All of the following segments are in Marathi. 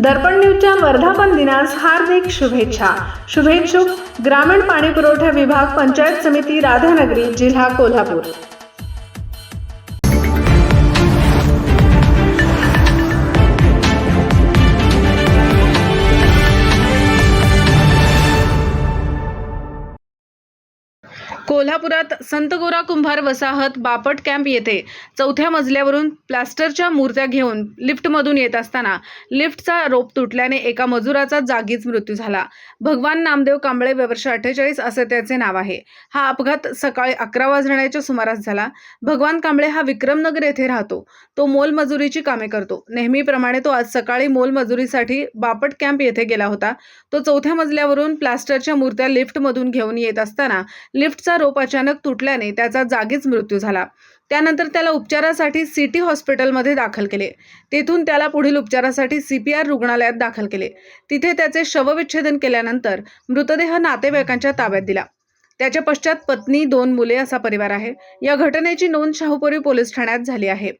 दर्पण न्यूजच्या वर्धापन दिनास हार्दिक शुभेच्छा. शुभेच्छुक ग्रामीण पाणी पुरवठा विभाग पंचायत समिती राधानगरी जिल्हा कोल्हापूर. कोल्हापुरात संत गोरा कुंभार वसाहत बापट कॅम्प येथे चौथ्या मजल्यावरून प्लास्टरच्या मूर्त्या घेऊन लिफ्टमधून येत असताना लिफ्टचा रोप तुटल्याने एका मजुराचा जागीच मृत्यू झाला. भगवान नामदेव कांबळे वर्ष अठ्ठेचाळीस असे त्याचे नाव आहे. हा अपघात सकाळी अकरा वाजण्याच्या सुमारास झाला. भगवान कांबळे हा विक्रमनगर येथे राहतो. तो मोलमजुरीची कामे करतो. नेहमीप्रमाणे तो आज सकाळी मोलमजुरीसाठी बापट कॅम्प येथे गेला होता. तो चौथ्या मजल्यावरून प्लास्टरच्या मूर्त्या लिफ्टमधून घेऊन येत असताना लिफ्ट लिफ्टचा रोप अचानक तुटल्याने त्याचा जागीच मृत्यू झाला. त्यानंतर त्याला उपचारासाठी सिटी हॉस्पिटलमध्ये दाखल केले. तेथून त्याला पुढील उपचारासाठी सी पी आर रुग्णालयात दाखल केले. तिथे त्याचे शवविच्छेदन केल्यानंतर मृतदेह नातेवाईकांच्या ताब्यात दिला. त्याच्या पश्चात पत्नी दोन मुले असा परिवार आहे. या घटनेची नोंद शाहूपुरी पोलीस ठाण्यात झाली आहे.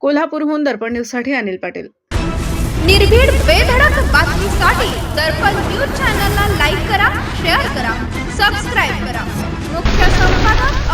कोल्हापूरहून दर्पण न्यूजसाठी अनिल पाटील. निर्भीड बेधडक बातमीसाठी दर्पण न्यूज चॅनलला लाईक करा शेअर करा सबस्क्राईब करा.